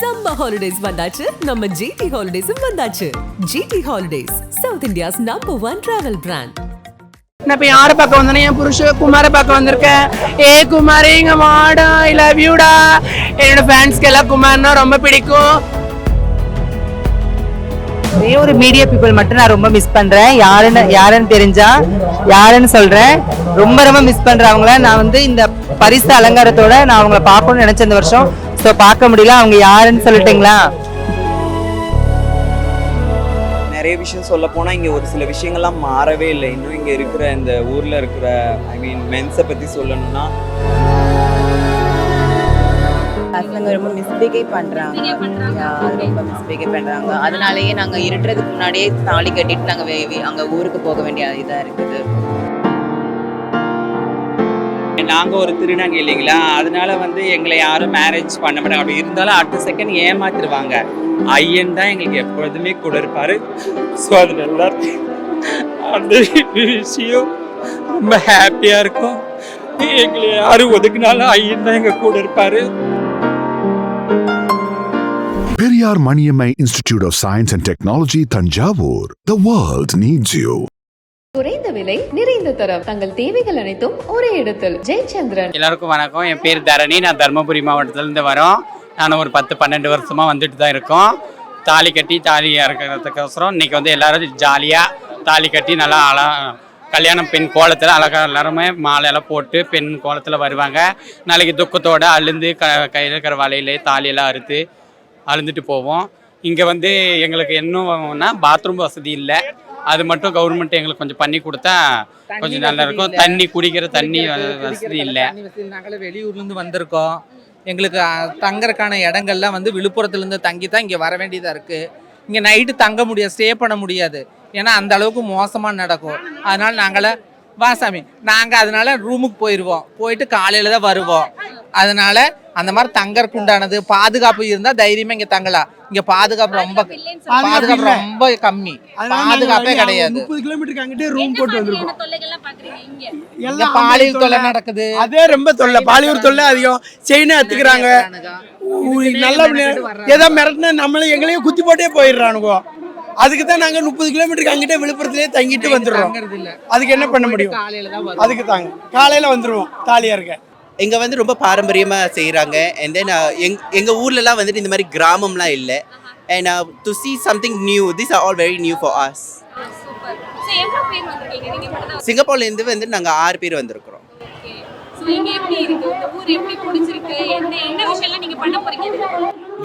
Summer holidays வந்தாச்சு. நம்ம GT ஹாலிடேஸும் வந்தாச்சு. GT holidays south India's number one travel brand நான் இப்போ யாரை பார்க்க வந்தேன்னா என் புருஷ குமாரை பார்க்க வந்திருக்கேன். ஏ குமாரே இங்க வாடா ஐ லவ் யூடா என்னோட ஃபேன்ஸ்க்கு எல்லாம் குமார்னா ரொம்ப பிடிக்கும். ஒரே ஒரு மீடியா பீப்புள் மட்டும் நான் ரொம்ப மிஸ் பண்றேன். யாருன்னு யாருன்னு தெரிஞ்சா யாருன்னு சொல்றேன். ரொம்ப ரொம்ப மிஸ் பண்றேன் அவங்கள நான் வந்து இந்த பரிசு அலங்காரத்தோட நான் அவங்கள பார்க்கணும்னு நினைச்ச இந்த வருஷம். ஸோ பார்க்க முடியல. அவங்க யாருன்னு சொல்லிட்டீங்களா? நிறைய விஷயம் சொல்ல போனால் இங்கே ஒரு சில விஷயங்கள்லாம் மாறவே இல்லை. இன்னும் இங்கே இருக்கிற இந்த ஊரில் இருக்கிற ஐ மீன் மென்ஸை பற்றி சொல்லணும்னா பசங்க ரொம்ப மிஸ்பிஹேவ் பண்றாங்க. Yeah, ரொம்ப மிஸ்பிஹேவ் பண்றாங்க. அதனாலயே நாங்க இருட்டுறதுக்கு முன்னாடியே தாலி கட்டிட்டு நாங்க வே- வே- அங்க ஊருக்கு போக வேண்டிய இதா இருக்குது. நாங்கள் ஒரு திருநங்கை இல்லைங்களா? அதனால வந்து எங்களை யாரும் மேரேஜ் பண்ண மாட்டாங்க. அப்படி இருந்தாலும் அடுத்த செகண்ட் ஏமாத்திடுவாங்க ஐயன் தான் எங்களுக்கு எப்பொழுதுமே கூட இருப்பார் ஸோ அது நல்லா. அந்த விஷயம் ரொம்ப ஹாப்பியாக இருக்கும். எங்களை யாரும் ஒதுக்குனாலும் ஐயன் தான் எங்கள் கூட இருப்பார். Periyar Maniammai Institute of Science and Technology, Tanjavur. The world needs you. குறைந்த விலை நிறைந்த தரம். தங்கள் தேவைகள் அனைத்தும் ஒரே இடத்தில். ஜெயச்சந்திரன். எல்லாருக்கும் வணக்கம். என் பேர் தரணி. நான் தருமபுரி மாவட்டத்திலேருந்து வரோம். நான் ஒரு பத்து பன்னெண்டு வருஷமாக வந்துட்டு தான் இருக்கோம். தாலி கட்டி தாலி இறக்கிறதுக்கோசரம் இன்னைக்கு வந்து எல்லாரும் ஜாலியாக தாலி கட்டி நல்லா அழ கல்யாணம் பெண் கோலத்தில் அழகாக எல்லாருமே மாலையெல்லாம் போட்டு பெண் கோலத்தில் வருவாங்க. நாளைக்கு துக்கத்தோட அழுந்து க கையில் இருக்கிற வலையிலே தாலியெல்லாம் அறுத்து அழுந்துட்டு போவோம். இங்கே வந்து எங்களுக்கு என்னன்னா பாத்ரூம் வசதி இல்லை. அது மட்டும் கவர்மெண்ட் எங்களுக்கு கொஞ்சம் பண்ணி கொடுத்தா கொஞ்சம் நல்லா இருக்கும் தண்ணி குடிக்கிற தண்ணி வசதி இல்லை. நாங்களே வெளியூர்லேருந்து வந்திருக்கோம். எங்களுக்கு தங்கறதுக்கான இடங்கள்லாம் வந்து விழுப்புரத்துலேருந்து தங்கி தான் இங்கே வர வேண்டியதாக இருக்குது இங்கே நைட்டு தங்க முடியாது ஸ்டே பண்ண முடியாது. ஏன்னா அந்த அளவுக்கு மோசமாக நடக்கும். அதனால நாங்கள வா சாமி. நாங்கள் அதனால ரூமுக்கு போயிடுவோம் போயிட்டு காலையில் தான் வருவோம். அதனால அந்த மாதிரி தங்கறதுக்கு உண்டானது பாதுகாப்பு இருந்தால் தைரியமாக இங்கே தங்கலாம். இங்கே பாதுகாப்பு ரொம்ப பாதுகாப்பு ரொம்ப கம்மி. பாதுகாப்பே கிடையாது. முப்பது கிலோமீட்டருக்கு அங்கிட்டே ரூம் போட்டு வந்திருக்கோம். பாலியல் தொல்லை நடக்குது. அதே ரொம்ப தொல்லை. பாலியூர் தொல்லை அதிகம். செயினை எடுத்துக்கிறாங்க நல்ல ஏதோ மிரட்டினா நம்மள எங்களையும் குத்தி போட்டே போயிடுறானுங்க. அதுக்கு தான் நாங்க முப்பது கிலோமீட்டருக்கு அங்கிட்டே விழுப்புரத்திலே தங்கிட்டு வந்துடுறோம். அதுக்கு என்ன பண்ண முடியும்? காலையில தான் வரும் அதுக்கு தாங்க. காலையில வந்துருவோம். தாலியா இருக்க. இங்கே வந்து ரொம்ப பாரம்பரியமாக செய்கிறாங்க அண்ட் தென் எங் எங்கள் ஊர்லலாம் வந்துட்டு இந்த மாதிரி கிராமம்லாம் இல்லை. And to see something new this are all very new for us. சிங்கப்பூர்லேருந்து வந்து நாங்கள் ஆறு பேர் வந்திருக்கிறோம்.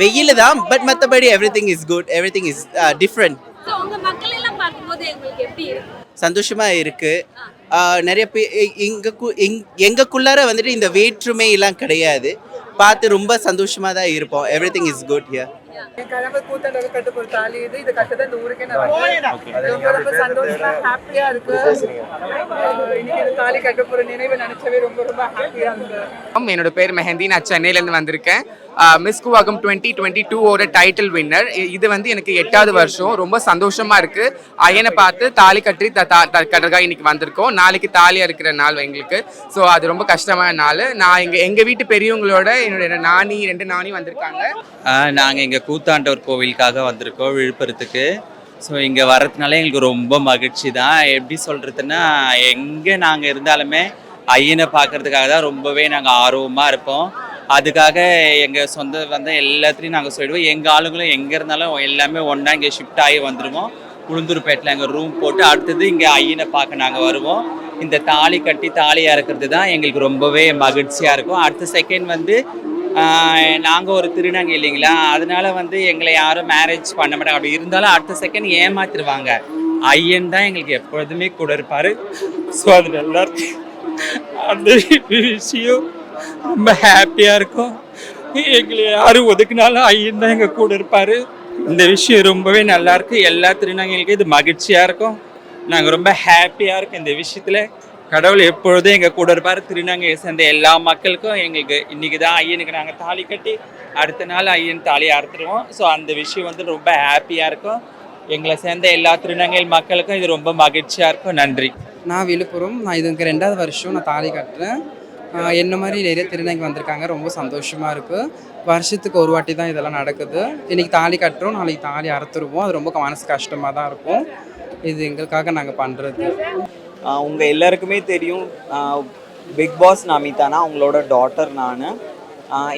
வெயில் தான் பட் மற்றபடி everything is good everything is different சந்தோஷமாக இருக்குது நிறைய பேர் எங்க எங் எங்களுக்குள்ளார வந்துட்டு இந்த வேற்றுமை எல்லாம் கிடையாது. பார்த்து ரொம்ப சந்தோஷமாக தான் இருப்போம். எவ்ரி திங் இஸ் குட் ஹியர் என் கணவர் கூத்தாண்டவர் கட்ட போற தாலி இது இதை கட்டதான் இந்த ஊருக்கே நான் வந்தேன். ரொம்ப ரொம்ப சந்தோஷமா ஹாப்பியா இருக்கு. ஆஹ் இன்னைக்கு இந்த தாலி கட்ட போற நினைவை நினைச்சவே ரொம்ப ரொம்ப ஹாப்பியா இருக்கு. என்னோட பேர் மெஹந்தி. நான் சென்னையிலேருந்து வந்திருக்கேன். மிஸ் குவாகம் டுவெண்ட்டி டுவெண்ட்டி டூவோட டைட்டில் வின்னர் இது வந்து எனக்கு எட்டாவது வருஷம். ரொம்ப சந்தோஷமாக இருக்குது அயனை பார்த்து தாலி கட்டி த- த- த- இன்னைக்கு வந்திருக்கோம். நாளைக்கு தாலியாக இருக்கிற நாள் எங்களுக்கு. ஸோ அது ரொம்ப கஷ்டமான நாள். நான் எங்கள் எங்கள் வீட்டு பெரியவங்களோட என்னோட நானி ரெண்டு நானி வந்திருக்காங்க. நாங்கள் எங்கள் கூத்தாண்டவர் கோவிலுக்காக வந்திருக்கோம் விழுப்புரத்துக்கு. ஸோ இங்கே வரதுனால எங்களுக்கு ரொம்ப மகிழ்ச்சி தான். எப்படி சொல்கிறதுன்னா எங்கே நாங்கள் இருந்தாலுமே ஐயனை பார்க்கறதுக்காக தான் ரொம்பவே நாங்கள் ஆர்வமாக இருப்போம். அதுக்காக எங்கள் சொந்த வந்து எல்லாத்துலேயும் நாங்கள் சொல்லிடுவோம். எங்கள் ஆளுங்களும் எங்கே இருந்தாலும் எல்லாமே ஒன்றா இங்கே ஷிஃப்ட் ஆகி வந்துடுவோம் உளுந்தூர்பேட்டில் எங்கள் ரூம் போட்டு அடுத்தது இங்கே ஐயனை பார்க்க நாங்கள் வருவோம். இந்த தாலி கட்டி தாலி இறக்குறது தான் எங்களுக்கு ரொம்பவே மகிழ்ச்சியாக இருக்கும். அடுத்த செகண்ட் வந்து நாங்கள் ஒரு திருநங்கை இல்லைங்களா? அதனால வந்து எங்களை யாரும் மேரேஜ் பண்ண மாட்டாங்க. அப்படி இருந்தாலும் அடுத்த செகண்ட் ஏமாத்திடுவாங்க ஐயன் தான் எங்களுக்கு எப்பொழுதுமே கூட இருப்பார். ஸோ அது நல்லா இருக்கு. அந்த விஷயம் ரொம்ப ஹாப்பியாக இருக்கும். எங்களை யாரும் ஒதுக்குனாலும் ஐயன் தான் எங்கள் கூட இருப்பார். இந்த விஷயம் ரொம்பவே நல்லாயிருக்கு எல்லா திருநங்கைகளுக்கும் இது மகிழ்ச்சியாக இருக்கும். நாங்கள் ரொம்ப ஹாப்பியாக இருக்கோம் இந்த விஷயத்தில். கடவுள் எப்பொழுதும் எங்கள் கூட இருப்பார். திருநங்கையை சேர்ந்த எல்லா மக்களுக்கும் எங்களுக்கு இன்னைக்கு தான் ஐயனுக்கு நாங்கள் தாலி கட்டி அடுத்த நாள் ஐயன் தாலி அறுத்துருவோம். ஸோ அந்த விஷயம் வந்து ரொம்ப ஹாப்பியாக இருக்கும். எங்களை சேர்ந்த எல்லா திருநங்கையில் மக்களுக்கும் இது ரொம்ப மகிழ்ச்சியாக இருக்கும். நன்றி. நான் விழுப்புரம். நான் இதுக்கு ரெண்டாவது வருஷம் நான் தாலி கட்டுறேன். என்ன மாதிரி நிறைய திருநங்கை வந்திருக்காங்க. ரொம்ப சந்தோஷமாக இருக்குது வருஷத்துக்கு ஒரு வாட்டி தான் இதெல்லாம் நடக்குது. இன்னைக்கு தாலி கட்டுறோம் நாளைக்கு தாலி அறுத்துருவோம். அது ரொம்ப மனசு கஷ்டமாக தான் இருக்கும். இது எங்களுக்காக நாங்கள் பண்ணுறது உங்கள் எல்லாருக்குமே தெரியும். பிக் பாஸ் நமிதானா? அவங்களோட டாட்டர் நான்.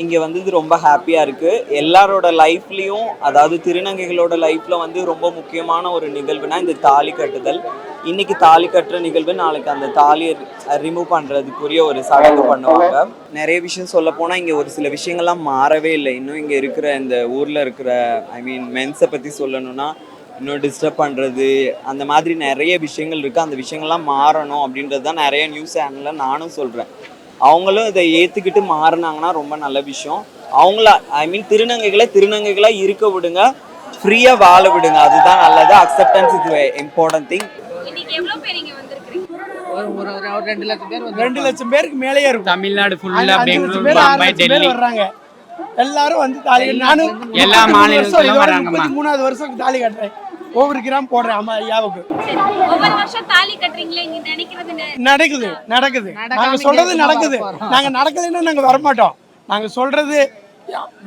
இங்கே வந்தது ரொம்ப ஹாப்பியாக இருக்குது எல்லாரோட லைஃப்லேயும் அதாவது திருநங்கைகளோட லைஃப்பில் வந்து ரொம்ப முக்கியமான ஒரு நிகழ்வுனா இந்த தாலி கட்டுதல். இன்னைக்கு தாலி கட்டுற நிகழ்வு நாளைக்கு அந்த தாலியை ரிமூவ் பண்ணுறதுக்குரிய ஒரு சடங்கு பண்ணுவாங்க. நிறைய விஷயம் சொல்ல போனால் இங்கே ஒரு சில விஷயங்கள்லாம் மாறவே இல்லை. இன்னும் இங்கே இருக்கிற இந்த ஊரில் இருக்கிற ஐ மீன் மென்ஸை பற்றி சொல்லணும்னா இன்னும் டிஸ்டர்ப் பண்ணுறது அந்த மாதிரி நிறைய விஷயங்கள் இருக்குது அந்த விஷயங்கள்லாம் மாறணும் அப்படின்றது தான் நிறைய நியூஸ் சேனலில் நானும் சொல்கிறேன் அவங்களும் இதை ஏற்றுக்கிட்டு மாறினாங்கன்னா ரொம்ப நல்ல விஷயம். அவங்கள ஐ மீன் திருநங்கைகளை திருநங்கைகளாக இருக்க விடுங்க. ஃப்ரீயாக வாழ விடுங்க. அதுதான் நல்லது. அக்செப்டன்ஸ் இஸ் இம்பார்ட்டன்ட் திங் ரெண்டு லட்சம் பேர் ரெண்டு லட்சம் பேருக்கு மேலேயே இருக்கும். தமிழ்நாடு லட்சம் பெங்களூர் பாம்பே டெல்லி வர்றாங்க. எல்லாரும் வந்து தாலி நானும் எல்லா மாநிலத்திலும். முப்பத்தி மூணாவது வருஷம் தாலி கட்டுறேன். ஒவ்வொரு கிராம் போடுறேன் அம்மா ஐயாவுக்கு. ஒவ்வொரு வருஷம் தாலி கட்டுறீங்களே நீங்க நினைக்கிறது நெ- நடக்குது நடக்குது. நாங்க சொல்றது நடக்குது. நாங்க நடக்கலைன்னா நாங்க வரமாட்டோம். நாங்க சொல்றது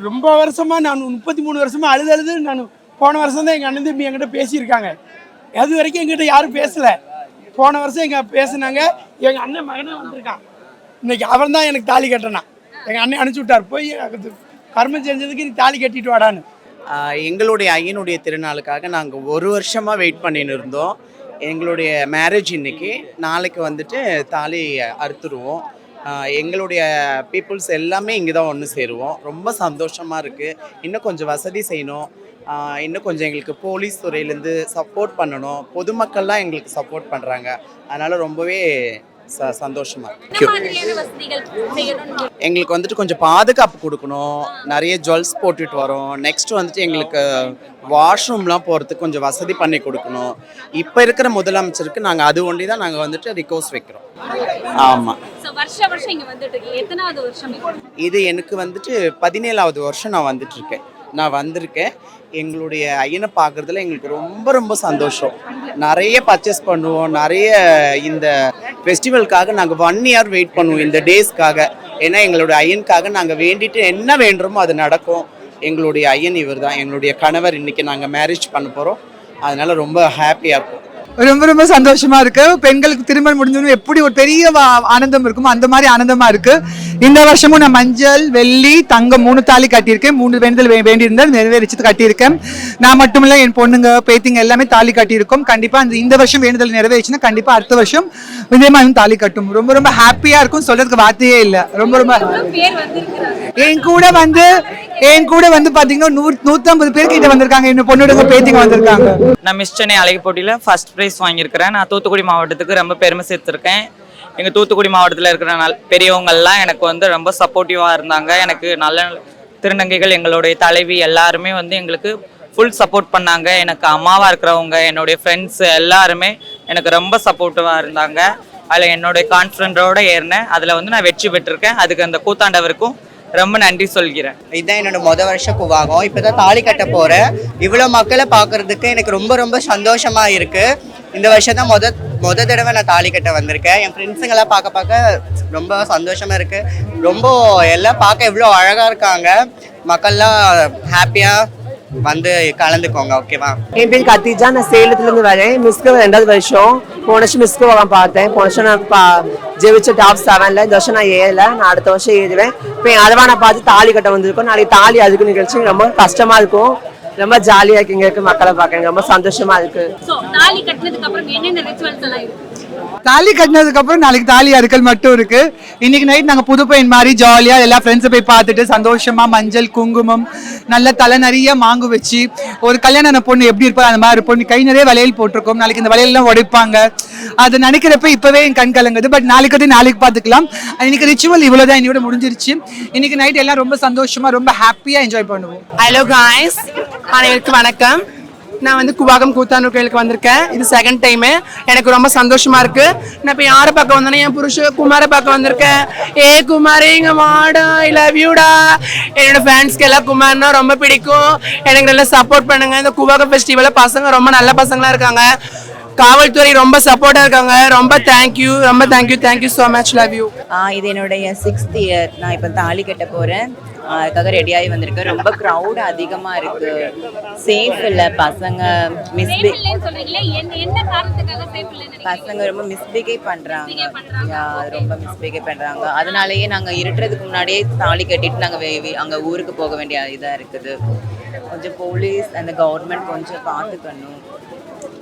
ரொம்ப வருஷமா நான் முப்பத்தி மூணு வருஷமா அழுது அழுது நான் போன வருஷம் தான் எங்க அண்ணன் தம்பி என்கிட்ட பேசியிருக்காங்க. அது வரைக்கும் எங்கிட்ட யாரும் பேசல. போன வருஷம் எங்க பேசுனாங்க. எங்க அண்ணன் மகனே வந்திருக்கான். இன்னைக்கு அவன் தான் எனக்கு தாலி கட்டினான் எங்க அண்ணன் அனுப்பிச்சு விட்டார். போய் கர்மம் செஞ்சதுக்கு நீ தாலி கட்டிட்டு வாடான்னு. எங்களுடைய ஐயனுடைய திருநாளுக்காக நாங்கள் ஒரு வருஷமாக வெயிட் பண்ணின்னு இருந்தோம். எங்களுடைய மேரேஜ் இன்னைக்கு. நாளைக்கு வந்துட்டு தாலி அறுத்துருவோம். எங்களுடைய பீப்புள்ஸ் எல்லாமே இங்கே தான் ஒன்று சேருவோம். ரொம்ப சந்தோஷமாக இருக்குது இன்னும் கொஞ்சம் வசதி செய்யணும். இன்னும் கொஞ்சம் எங்களுக்கு போலீஸ் துறையிலேருந்து சப்போர்ட் பண்ணணும். பொதுமக்கள்லாம் எங்களுக்கு சப்போர்ட் பண்ணுறாங்க அதனால் ரொம்பவே ச சந்தோஷமாக என்ன இருக்கு மாதிரியான வசதிகள் செய்யணும்னு எங்களுக்கு வந்துட்டு கொஞ்சம் பாதுகாப்பு கொடுக்கணும். நிறைய ஜுவல்ஸ் போட்டுட்டு வரோம். நெக்ஸ்ட் வந்துட்டு எங்களுக்கு வாஷ்ரூம்லாம் போகிறதுக்கு கொஞ்சம் வசதி பண்ணி கொடுக்கணும். இப்போ இருக்கிற முதலமைச்சருக்கு நாங்கள் அது ஒண்டி தான் நாங்கள் வந்துட்டு ரிக்வஸ்ட் வைக்கிறோம். ஆமாம்? இது எனக்கு வந்துட்டு பதினேழாவது வருஷம் நான் வந்துட்டு இருக்கேன். நான் வந்திருக்கேன். எங்களுடைய ஐயனை பார்க்குறதுல எங்களுக்கு ரொம்ப ரொம்ப சந்தோஷம். நிறைய பர்ச்சேஸ் பண்ணுவோம். நிறைய இந்த ஃபெஸ்டிவலுக்காக நாங்கள் ஒன் இயர் வெயிட் பண்ணுவோம் இந்த டேஸ்க்காக ஏன்னா எங்களுடைய ஐயனுக்காக நாங்கள் வேண்டிட்டு என்ன வேண்டுமோ அது நடக்கும். எங்களுடைய ஐயன் இவர் தான் எங்களுடைய கணவர் இன்றைக்கி நாங்கள் மேரேஜ் பண்ண போகிறோம் அதனால் ரொம்ப ஹாப்பியாக இருக்கும். ரொம்ப ரொம்ப சந்தோஷமா இருக்கு. பெண்களுக்கு திருமணம் முடிஞ்சோன்னு எப்படி ஒரு பெரிய ஆனந்தம் இருக்குமோ அந்த மாதிரி ஆனந்தமா இருக்கு. இந்த வருஷமும் நான் மஞ்சள் வெள்ளி தங்கம் மூணு தாலி கட்டியிருக்கேன். மூணு வேண்டுதல் வே- வேண்டியிருந்தால் நிறைவேறிச்சு கட்டியிருக்கேன். நான் மட்டும் இல்லை என் பொண்ணுங்க பேத்திங்க எல்லாமே தாலி கட்டியிருக்கோம். கண்டிப்பா அந்த இந்த வருஷம் வேண்டுதல் நிறைவேறிச்சுன்னா கண்டிப்பா அடுத்த வருஷம் இதே மாதிரி தாலி கட்டும். ரொம்ப ரொம்ப ஹாப்பியா இருக்கும். சொல்றதுக்கு வார்த்தையே இல்லை. ரொம்ப ரொம்ப என் கூட வந்து என் கூட வந்து பாத்தீங்கன்னா நூறு நூத்தம்பது பேர் கிட்ட வந்திருக்காங்க. இன்னும் பொண்ணுடைய பேத்திங்க வந்திருக்காங்க. நான் மிஸ் சென்னை அழகு போட்டியில் ஃபர்ஸ்ட் பிரைஸ் வாங்கியிருக்கிறேன். நான் தூத்துக்குடி மாவட்டத்துக்கு ரொம்ப பெருமை சேர்த்துருக்கேன். எங்கள் தூத்துக்குடி மாவட்டத்தில் இருக்கிற நல் பெரியவங்கள்லாம் எனக்கு வந்து ரொம்ப சப்போர்ட்டிவாக இருந்தாங்க. எனக்கு நல்ல நல்ல திருநங்கைகள் எங்களுடைய தலைவி எல்லாருமே வந்து எங்களுக்கு ஃபுல் சப்போர்ட் பண்ணாங்க. எனக்கு அம்மாவாக இருக்கிறவங்க என்னுடைய ஃப்ரெண்ட்ஸ் எல்லாருமே எனக்கு ரொம்ப சப்போர்ட்டிவாக இருந்தாங்க. அதில் என்னுடைய கான்ஃபிடென்ட்டோட ஏறினேன். அதில் வந்து நான் வெற்றி பெற்றிருக்கேன். அதுக்கு அந்த கூத்தாண்டவருக்கும் ரொம்ப நன்றி சொல்கிறேன். இதுதான் என்னோட முத வருஷ குவாகம் இப்பதான் தாலி கட்ட போறேன். இவ்வளவு மக்களை பார்க்கிறதுக்கு எனக்கு ரொம்ப ரொம்ப சந்தோஷமா இருக்கு. இந்த வருஷம் தான் முத முத தடவை நான் தாலி கட்ட வந்திருக்கேன். என் ஃப்ரெண்ட்ஸுங்கெல்லாம் பார்க்க பார்க்க ரொம்ப சந்தோஷமா இருக்கு. ரொம்ப எல்லாம் பார்க்க எவ்வளோ அழகா இருக்காங்க. மக்கள்லாம் ஹாப்பியா வந்து கலந்துக்கோங்க ஓகேவா என் பேர் கத்திஜா. நான் சேலத்துல இருந்து வரேன் மிஸ்க்கு ரெண்டாவது வருஷம். போன வருஷம் மிஸ்க்கு வாங்க பார்த்தேன் போன வருஷம் நான் பா ஜெயிச்ச டாப் செவன்ல இந்த வருஷம் நான் ஏழல நான் அடுத்த வருஷம் ஏறுவேன் இப்போ அதவா நான் பார்த்து தாலி கட்ட வந்திருக்கோம் நாளைக்கு தாலி அதுக்கு நிகழ்ச்சி ரொம்ப கஷ்டமா இருக்கும் ரொம்ப ஜாலியா இருக்கு இங்க இருக்க மக்களை பார்க்க எனக்கு ரொம்ப சந்தோஷமா இருக்கு சோ தாலி கட்டினதுக்கு அப்புறம் என்னென்ன ரிச்சுவல்ஸ் எல்லாம் இருக்கு தாலி கட்டினதுக்கு அப்புறம் நாளைக்கு தாலி அறுக்கல் மட்டும் இருக்கு இன்னைக்கு நைட் நாங்க புது பையன் மாதிரி ஜாலியா எல்லா ஃப்ரெண்ட்ஸை போய் பார்த்துட்டு சந்தோஷமா மஞ்சள் குங்குமம் நல்ல தலை நிறைய மாங்கு வச்சு ஒரு கல்யாண பொண்ணு எப்படி இருப்பா அந்த மாதிரி பொண்ணு கை நிறைய வளையல் போட்டிருக்கோம். நாளைக்கு இந்த வளையல்லாம் உடைப்பாங்க. அது நினைக்கிறப்ப இப்பவே என் கண் கலங்குது. பட் நாளைக்கு வந்து நாளைக்கு பார்த்துக்கலாம். இன்னைக்கு ரிச்சுவல் இவ்வளோதான் என்னோட முடிஞ்சிருச்சு. இன்னைக்கு நைட் எல்லாம் ரொம்ப சந்தோஷமா ரொம்ப ஹாப்பியா என்ஜாய் பண்ணுவோம். ஹலோ காய்ஸ் அனைவருக்கும் வணக்கம். நான் வந்து குவாகம் கூத்தானூர் கோயிலுக்கு வந்திருக்கேன். இது செகண்ட் டைமு எனக்கு ரொம்ப சந்தோஷமா இருக்கு. நான் இப்போ யாரை பார்க்க வந்தேன்னா என் புருஷ குமாரை பார்க்க வந்திருக்கேன். ஏ குமாரே இங்க வாடா ஐ லவ் யூடா என்னோட ஃபேன்ஸ்க்கு எல்லாம் குமார்னா ரொம்ப பிடிக்கும். எனக்கு நல்லா சப்போர்ட் பண்ணுங்க. இந்த குவாகம் ஃபெஸ்டிவலில் பசங்க ரொம்ப நல்ல பசங்களா இருக்காங்க. காவல்துறை ரொம்ப சப்போர்ட்டாக இருக்காங்க. ரொம்ப தேங்க்யூ ரொம்ப thank you thank you so much love you இது என்னுடைய சிக்ஸ்த் இயர் நான் இப்போ தாலி கட்ட போகிறேன் அதுக்காக ரெடியாகி வந்திருக்கேன் ரொம்ப க்ரௌட் அதிகமாக இருக்கு. சேஃப் இல்லை. பசங்க மிஸ்பி பசங்க ரொம்ப மிஸ்பிகேவ் பண்றாங்க. யா, ரொம்ப மிஸ்பிகேவ் பண்றாங்க. அதனாலயே நாங்க இருட்டுறதுக்கு முன்னாடியே தாலி கட்டிட்டு நாங்க வே- வே- அங்க ஊருக்கு போக வேண்டிய இதா இருக்குது. கொஞ்சம் போலீஸ் அந்த கவர்மெண்ட் கொஞ்சம் பார்த்துக்கணும்.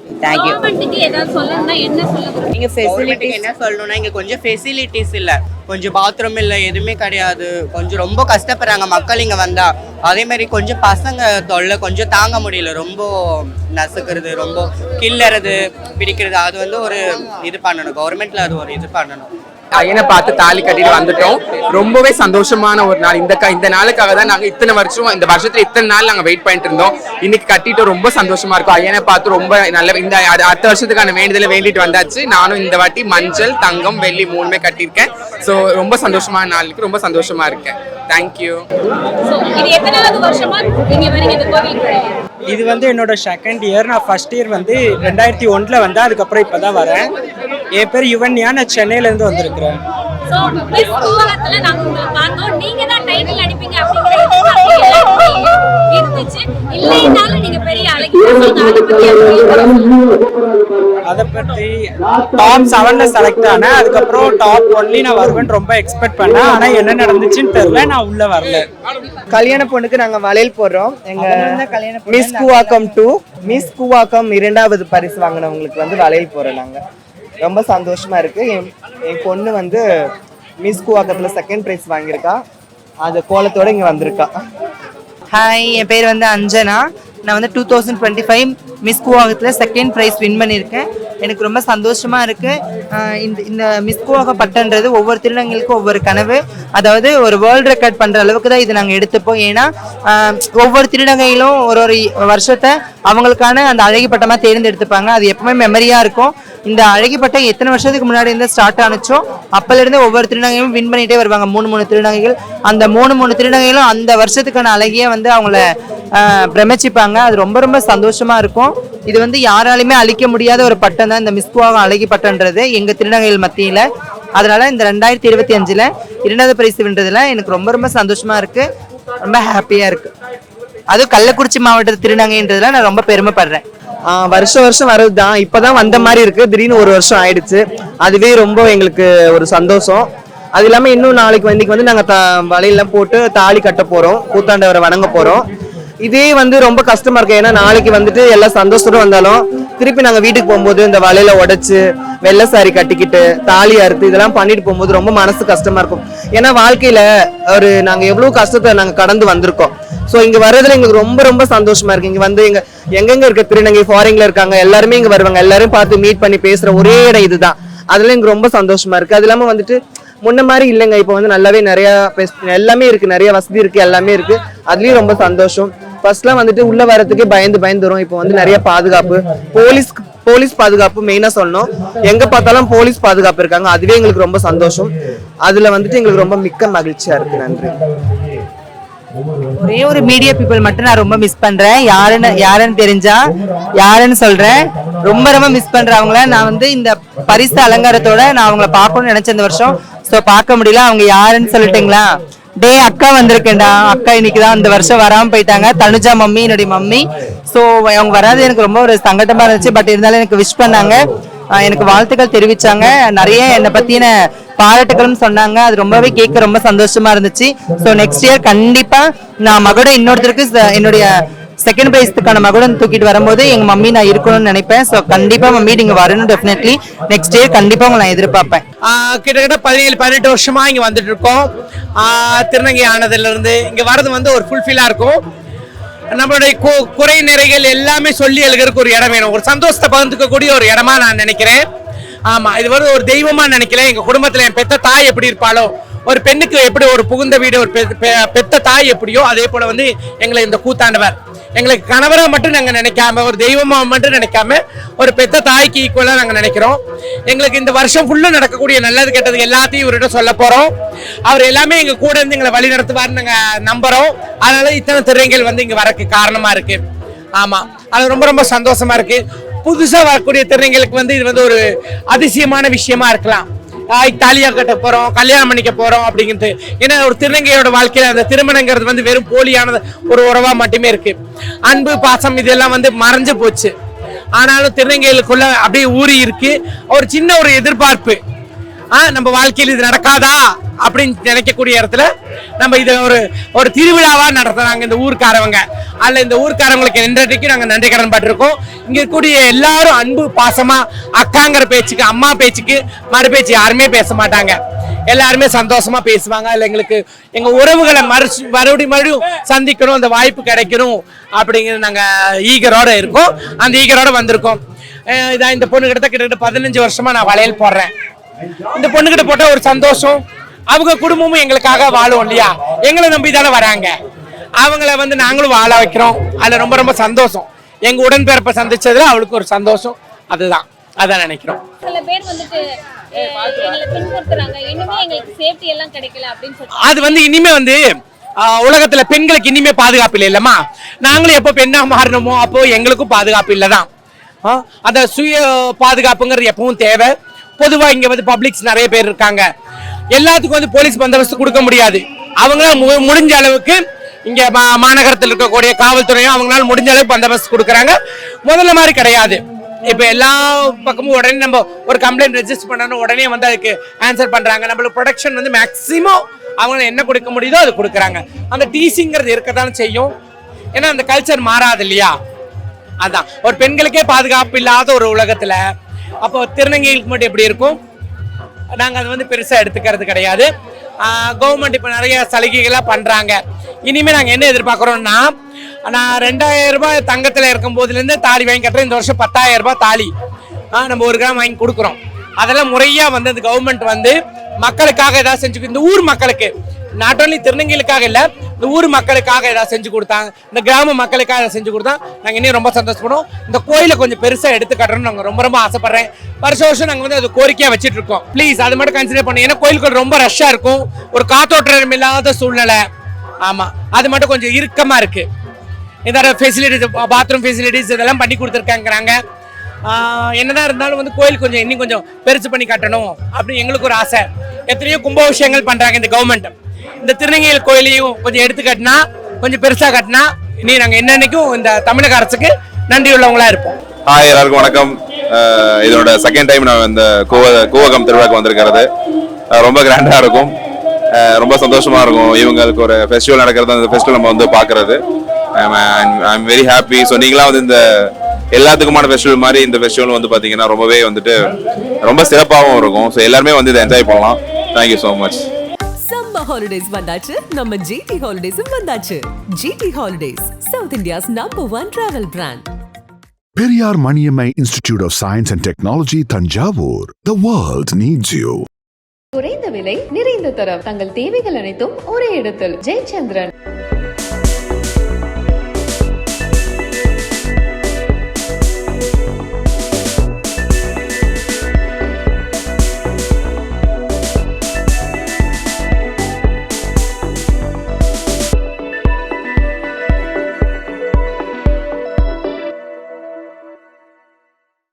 தேங்க்யூ கவர்மெண்ட்டுக்கு ஏதாவது சொல்லணும்னா என்ன சொல்ல விரும்புறீங்க? நீங்க ஃபெசிலிட்டிஸ் என்ன சொல்லணும்னா இங்க கொஞ்சம் ஃபெசிலிட்டிஸ் இல்ல. கொஞ்சம் பாத்ரூம் இல்ல எதுவுமே கிடையாது. கொஞ்சம் ரொம்ப கஷ்டப்படுறாங்க மக்கள் இங்க வந்தா. அதே மாதிரி கொஞ்சம் பசங்க தொல்லை கொஞ்சம் தாங்க முடியல. ரொம்ப நசுக்கிறது ரொம்ப கில்லறது பிடிக்கிறது. அது வந்து ஒரு இது பண்ணணும். கவர்மெண்ட்ல அது ஒரு இது பண்ணணும். ஐயனை பார்த்து தாலி கட்டிட்டு வந்துட்டோம். ரொம்பவே சந்தோஷமான ஒரு நாள். இந்த க- இந்த நாளுக்காக தான் நாங்க இத்தனை வருஷம் இந்த வருஷத்துல இத்தனை நாள் நாங்க வெயிட் பண்ணிட்டு இருந்தோம். இன்னைக்கு கட்டிட்டு ரொம்ப சந்தோஷமா இருக்கும். ஐயனை பார்த்து ரொம்ப நல்ல இந்த அடுத்த வருஷத்துக்கான வேண்டுதலை வேண்டிட்டு வந்தாச்சு. நானும் இந்த வாட்டி மஞ்சள் தங்கம் வெள்ளி மூணுமே கட்டியிருக்கேன். ஸோ ரொம்ப சந்தோஷமான நாளுக்கு ரொம்ப சந்தோஷமா இருக்கேன். தேங்க்யூ இது வந்து என்னோட செகண்ட் இயர் நான் ஃபர்ஸ்ட் இயர் வந்து ரெண்டாயிரத்தி ஒன்றில் வந்தேன் அதுக்கப்புறம் இப்போ தான் வரேன். என் பேர் யுவன்யா நான் சென்னையிலேருந்து வந்திருக்கிறேன். அதை பற்றி டாப் செவன்ல செலக்ட் ஆனேன். அதுக்கப்புறம் டாப் ஒன்லி நான் வருவேன்னு ரொம்ப எக்ஸ்பெக்ட் பண்ணேன். ஆனால் என்ன நடந்துச்சுன்னு தெரியல. நான் உள்ள வரல. கல்யாண பொண்ணுக்கு நாங்க வளையல் போடுறோம். எங்க miss Koovagam two miss Koovagam இரண்டாவது பரிசு வாங்கினவங்களுக்கு வந்து வளையல் போறோம் நாங்க. ரொம்ப சந்தோஷமா இருக்கு. என் என் பொண்ணு வந்து மிஸ் கூவாக்கத்துல செகண்ட் பிரைஸ் வாங்கியிருக்கா. அது கோலத்தோட இங்க வந்திருக்கா. ஹாய் என் பேர் வந்து அஞ்சனா. நான் வந்து two thousand twenty five miss கூவாகத்தில் second prize win பண்ணியிருக்கேன். எனக்கு ரொம்ப சந்தோஷமாக இருக்குது இந்த இந்த மிஸ் கூவாக பட்டன்றது ஒவ்வொரு திருநங்களுக்கும் ஒவ்வொரு கனவு. அதாவது ஒரு வேர்ல்டு ரெக்கார்ட் பண்ணுற அளவுக்கு தான் இது நாங்கள் எடுத்துப்போம். ஏன்னா ஒவ்வொரு திருநங்கையிலும் ஒரு ஒரு வருஷத்தை அவங்களுக்கான அந்த அழகி பட்டமாக தேர்ந்தெடுத்துப்பாங்க. அது எப்பவுமே மெமரியாக இருக்கும். இந்த அழகி பட்டம் எத்தனை வருஷத்துக்கு முன்னாடி இருந்து ஸ்டார்ட் ஆனிச்சோ அப்பல இருந்து ஒவ்வொரு திருநங்கையும் வின் பண்ணிட்டே வருவாங்க. மூணு மூணு திருநங்கைகள். அந்த மூணு மூணு திருநங்கைகளும் அந்த வருஷத்துக்கான அழகிய வந்து அவங்கள பிரமிச்சிப்பாங்க. அது ரொம்ப ரொம்ப சந்தோஷமா இருக்கும். இது வந்து யாராலையுமே அழிக்க முடியாத ஒரு பட்டம் தான் இந்த மிஸ்குவாக அழகி பட்டம்ன்றது எங்க திருநங்கைகள் மத்தியில. அதனால இந்த ரெண்டாயிரத்தி இருபத்தி அஞ்சுல இரண்டாவது பிரைஸ் வென்றதுல எனக்கு ரொம்ப ரொம்ப சந்தோஷமா இருக்கு. ரொம்ப ஹாப்பியா இருக்கு. அதுவும் கள்ளக்குறிச்சி மாவட்ட திருநங்கைன்றதுல நான் ரொம்ப பெருமைப்படுறேன். வருஷம் வருஷம் வர்றது தான் இப்போதான் வந்த மாதிரி இருக்கு. திடீர்னு ஒரு வருஷம் ஆயிடுச்சு. அதுவே ரொம்ப எங்களுக்கு ஒரு சந்தோஷம். அது இல்லாமல் இன்னும் நாளைக்கு வந்து இன்னைக்கு வந்து நாங்கள் த- வலையெல்லாம் போட்டு தாலி கட்ட போகிறோம் கூத்தாண்டவரை வணங்க போகிறோம் இதே வந்து ரொம்ப கஷ்டமா இருக்கு. ஏன்னா நாளைக்கு வந்துட்டு எல்லாம் சந்தோஷத்தோட வந்தாலும் திருப்பி நாங்கள் வீட்டுக்கு போகும்போது இந்த வலையில உடைச்சு வெள்ளை சாரி கட்டிக்கிட்டு தாலி அறுத்து இதெல்லாம் பண்ணிட்டு போகும்போது ரொம்ப மனசு கஷ்டமா இருக்கும். ஏன்னா வாழ்க்கையில ஒரு நாங்கள் எவ்வளோ கஷ்டத்தை நாங்கள் கடந்து வந்திருக்கோம். ஸோ இங்கே வர்றதுல எங்களுக்கு ரொம்ப ரொம்ப சந்தோஷமா இருக்கு. இங்கே வந்து எங்க எங்கெங்க இருக்க திருநங்கை ஃபாரின்ல இருக்காங்க எல்லாருமே இங்கே வருவாங்க. எல்லாரும் பார்த்து மீட் பண்ணி பேசுற ஒரே இடம் இதுதான். அதுல எங்க ரொம்ப சந்தோஷமா இருக்கு. அது இல்லாமல் வந்துட்டு முன்ன மாதிரி இல்லைங்க. இப்போ வந்து நல்லாவே நிறைய எல்லாமே இருக்கு. நிறைய வசதி இருக்கு. எல்லாமே இருக்கு. அதுலயும் ரொம்ப சந்தோஷம். ஃபர்ஸ்ட்லாம் வந்துட்டு உள்ள வரதுக்கே பயந்து பயந்து வரும். இப்போ வந்து நிறைய பாதுகாப்பு. போலீஸ் போலீஸ் பாதுகாப்பு மெயினா சொல்லணும். எங்க பார்த்தாலும் போலீஸ் பாதுகாப்பு இருக்காங்க. அதுவே எங்களுக்கு ரொம்ப சந்தோஷம். அதுல வந்துட்டு எங்களுக்கு ரொம்ப மிக்க மகிழ்ச்சியா இருக்கு. நன்றி. ஒரே ஒரு மீடியா பீப்புள் மட்டும் நான் ரொம்ப மிஸ் பண்றேன். யாருன்னு யாருன்னு தெரிஞ்சா யாருன்னு சொல்றேன். ரொம்ப ரொம்ப மிஸ் பண்றவங்கள நான் வந்து இந்த பரிசு அலங்காரத்தோட நான் அவங்கள பார்க்கணும்னு நினைச்ச இந்த வருஷம். சோ பார்க்க முடியல. அவங்க யாருன்னு சொல்லிட்டுங்களா? டே அக்கா வந்திருக்கேன்டா அக்கா இன்னைக்கு தான் இந்த வருஷம் வராம போயிட்டாங்க. தனுஜா மம்மி என்னுடைய மம்மி. சோ அவங்க வராது. எனக்கு ரொம்ப ஒரு சங்கடமா இருந்துச்சு. பட் இருந்தாலும் எனக்கு விஷ் பண்ணாங்க. ஆஹ் எனக்கு வாழ்த்துக்கள் தெரிவிச்சாங்க. நிறைய என்னை பத்தின பாராட்டுகளும் சொன்னாங்க. அது ரொம்பவே கேட்க ரொம்ப சந்தோஷமா இருந்துச்சு. ஸோ நெக்ஸ்ட் இயர் கண்டிப்பா நான் மகுடம் இன்னொருத்தருக்கு என்னுடைய செகண்ட் பிரைஸ்க்கான மகளும் தூக்கிட்டு வரும்போது எங்க மம்மி நான் இருக்கணும்னு நினைப்பேன். ஸோ கண்டிப்பா மம்மி நீங்க வரணும் டெஃபினெட்லி நெக்ஸ்ட் இயர் கண்டிப்பா உங்களை நான் எதிர்பார்ப்பேன். கிட்டத்தட்ட பதினேழு பதினெட்டு வருஷமா இங்க வந்துட்டு இருக்கோம் திருநங்கை ஆனதுல இருந்து இங்க வர்றது வந்து ஒரு ஃபுல்ஃபில்லா இருக்கும். நம்மளுடைய கு- குறை நிறைகள் எல்லாமே சொல்லி எழுகிறதுக்கு ஒரு இடம் வேணும். ஒரு சந்தோஷத்தை பகிர்ந்துக்கக்கூடிய ஒரு இடமா நான் நினைக்கிறேன். ஆமா இது வந்து ஒரு தெய்வமா நினைக்கல. எங்க குடும்பத்துல என் பெத்த தாய் எப்படி இருப்பாளோ ஒரு பெண்ணுக்கு எப்படி ஒரு புகுந்த வீடு ஒரு பெ- பெத்த தாய் எப்படியோ அதே போல வந்து எங்களை இந்த கூத்தாண்டவர். எங்களுக்கு கணவரா மட்டும் நாங்க நினைக்காம ஒரு தெய்வமா மட்டும் நினைக்காம ஒரு பெத்த தாய்க்கு ஈக்குவலா நாங்க நினைக்கிறோம். எங்களுக்கு இந்த வருஷம் ஃபுல்லும் நடக்கக்கூடிய நல்லது கெட்டது எல்லாத்தையும் இவர்கிட்ட சொல்ல போறோம். அவர் எல்லாமே எங்க கூட இருந்து எங்களை வழி நடத்துவார்னு நாங்க நம்புறோம். அதனால இத்தனை திரைகள் வந்து இங்க வரக்கு காரணமா இருக்கு. ஆமா அது ரொம்ப ரொம்ப சந்தோஷமா இருக்கு. புதுசாக வரக்கூடிய திறனைகளுக்கு வந்து இது வந்து ஒரு அதிசயமான விஷயமா இருக்கலாம். ஆய் தாலியா கட்ட போறோம் கல்யாணம் பண்ணிக்க போறோம் அப்படிங்கிறது. ஏன்னா ஒரு திருநங்கையோட வாழ்க்கையில அந்த திருமணங்கிறது வந்து வெறும் போலியானது ஒரு உறவா மட்டுமே இருக்கு. அன்பு பாசம் இதெல்லாம் வந்து மறைஞ்சு போச்சு. ஆனாலும் திருநங்கைகளுக்குள்ள அப்படியே ஊறி இருக்கு. ஒரு சின்ன ஒரு எதிர்பார்ப்பு. நம்ம வாழ்க்கையில் இது நடக்காதா அப்படின்னு நினைக்கக்கூடிய இடத்துல நம்ம இதை ஒரு ஒரு திருவிழாவாக நடத்துகிறாங்க இந்த ஊருக்காரவங்க. அதில் இந்த ஊருக்காரவங்களுக்கு என்றைக்கும் நாங்கள் நன்றி கடன் பட்டிருக்கோம். இங்கே இருக்கக்கூடிய எல்லாரும் அன்பு பாசமாக அக்காங்கிற பேச்சுக்கு அம்மா பேச்சுக்கு மறு பேச்சு யாருமே பேச மாட்டாங்க. எல்லாருமே சந்தோஷமா பேசுவாங்க. இல்லை எங்களுக்கு எங்கள் உறவுகளை மறுச்சு மறுபடியும் மறுபடியும் சந்திக்கணும் அந்த வாய்ப்பு கிடைக்கணும் அப்படிங்கிற நாங்கள் ஈகரோட இருக்கோம். அந்த ஈகரோட வந்திருக்கோம். இதான் இந்த பொண்ணு கிட்ட கிட்டத்தட்ட பதினஞ்சு வருஷமா நான் வளையல் போடுறேன். இந்த பொண்ணுகிட்ட போட்ட ஒரு சந்தோஷம். அவங்க குடும்பமும் எங்களுக்காக வாழும் இல்லையா? எங்களை நம்பி தானே வராங்க. அவங்கள வந்து நாங்களும் வாழ வைக்கிறோம். அதுல ரொம்ப ரொம்ப சந்தோஷம். எங்க உடன்பிறப்பை சந்திச்சதுல அவளுக்கு ஒரு சந்தோஷம். அதுதான். அதான் நினைக்கிறோம். சில பேர் வந்துட்டு எங்களை அது வந்து இனிமே வந்து உலகத்துல பெண்களுக்கு இனிமே பாதுகாப்பு இல்லை இல்லம்மா. நாங்களும் எப்போ பெண்ணா மாறினோமோ அப்போ எங்களுக்கும் பாதுகாப்பு இல்லதான். அந்த சுய பாதுகாப்புங்கிறது எப்பவும் தேவை. பொதுவா இங்க வந்து பப்ளிக்ஸ் நிறைய பேர் இருக்காங்க. எல்லாத்துக்கும் வந்து போலீஸ் பந்தோபஸ்து கொடுக்க முடியாது. அவங்களால மு- முடிஞ்ச அளவுக்கு இங்க மா- மாநகரத்தில் இருக்கக்கூடிய காவல்துறையும் அவங்களால முடிஞ்ச அளவுக்கு பந்தோபஸ்து கொடுக்குறாங்க. முதல்ல மாதிரி கிடையாது. இப்ப எல்லா பக்கமும் உடனே நம்ம ஒரு கம்ப்ளைண்ட் ரெஜிஸ்டர் பண்ணணும் உடனே வந்து அதுக்கு ஆன்சர் பண்றாங்க. நம்மளுக்கு ப்ரொடக்ஷன் வந்து மேக்சிமம் அவங்க என்ன கொடுக்க முடியுதோ அது கொடுக்குறாங்க. அந்த டீசிங்கிறது இருக்கத்தான் செய்யும். ஏன்னா அந்த கல்ச்சர் மாறாது இல்லையா? அதான். ஒரு பெண்களுக்கே பாதுகாப்பு இல்லாத ஒரு உலகத்துல அப்போ திருநங்கைகளுக்கு மட்டும் எப்படி இருக்கும்? நாங்கள் அதை வந்து பெருசாக எடுத்துக்கிறது கிடையாது. கவர்மெண்ட் இப்போ நிறைய சலுகைகள்லாம் பண்ணுறாங்க இனிமேல் நாங்கள் என்ன எதிர்பார்க்குறோம்னா நான் ரெண்டாயிரம் ரூபாய் தங்கத்தில் இருக்கும் போதுலேருந்து தாலி வாங்கி கட்டுறேன். இந்த வருஷம் பத்தாயிரம் ரூபாய் தாலி. நம்ம ஒரு கிராம் வாங்கி கொடுக்குறோம். அதெல்லாம் முறையாக வந்து அந்த கவர்மெண்ட் வந்து மக்களுக்காக ஏதாவது செஞ்சு இந்த ஊர் மக்களுக்கு நாட் ஓன்லி திருநங்கைகளுக்காக இல்லை இந்த ஊர் மக்களுக்காக ஏதாவது செஞ்சு கொடுத்தாங்க இந்த கிராம மக்களுக்காக ஏதாவது செஞ்சு கொடுத்தா நாங்கள் இன்னும் ரொம்ப சந்தோஷப்படுவோம். இந்த கோயிலை கொஞ்சம் பெருசாக எடுத்து கட்டணும்னு நாங்கள் ரொம்ப ரொம்ப ஆசைப்படுறேன். வருஷ வருஷம் நாங்கள் வந்து அது கோரிக்கையாக வச்சுட்டு இருக்கோம். ப்ளீஸ் அது மட்டும் கன்சிடர் பண்ணி ஏன்னா கோயிலுக்கு ரொம்ப ரஷ்ஷாக இருக்கும். ஒரு காத்தோட்டம் இல்லாத சூழ்நிலை. ஆமாம் அது மட்டும் கொஞ்சம் இறுக்கமாக இருக்குது இதோட ஃபெசிலிட்டிஸ் பாத்ரூம் ஃபெசிலிட்டிஸ் இதெல்லாம் பண்ணி கொடுத்துருக்காங்கிறாங்க. என்னதான் இருந்தாலும் வந்து கோயில் கொஞ்சம் இன்னும் கொஞ்சம் பெருசு பண்ணி கட்டணும் அப்படின்னு எங்களுக்கு ஒரு ஆசை. எத்தனையோ கும்பாபிஷேகங்கள் பண்ணுறாங்க இந்த கவர்மெண்ட் இந்த திருநங்கையில் கோயிலையும் கொஞ்சம் எடுத்து கட்டினா கொஞ்சம் பெருசா கட்டினா இனி நாங்கள் என்னன்னைக்கும் இந்த தமிழக அரசுக்கு நன்றி உள்ளவங்களா இருப்போம். ஹாய் எல்லாருக்கும் வணக்கம். இதோட செகண்ட் டைம் நான் இந்த கூவ கூவகம் திருவிழாக்கு வந்திருக்கிறது. ரொம்ப கிராண்டாக இருக்கும். ரொம்ப சந்தோஷமா இருக்கும். இவங்களுக்கு ஒரு ஃபெஸ்டிவல் நடக்கிறது அந்த ஃபெஸ்டிவல் நம்ம வந்து பார்க்கறது. ஐ வெரி ஹாப்பி ஸோ நீங்களாம் வந்து இந்த எல்லாத்துக்குமான ஃபெஸ்டிவல் மாதிரி இந்த ஃபெஸ்டிவல் வந்து பார்த்தீங்கன்னா ரொம்பவே வந்துட்டு ரொம்ப சிறப்பாகவும் இருக்கும். ஸோ எல்லாருமே வந்து இதை என்ஜாய் பண்ணலாம். தேங்க்யூ ஸோ மச் ஹாலிடேஸ் வந்தாச்சு. நம்ம ஜிடி ஹாலிடேஸும் வந்தாச்சு. GT holidays south India's number one travel brand Periyar Maniammai Institute of Science and Technology, Tanjavur. The world needs you. குறைந்த விலை நிறைந்த தரம். தங்கள் தேவைகள் அனைத்தும் ஒரே இடத்தில். ஜெயச்சந்திரன்.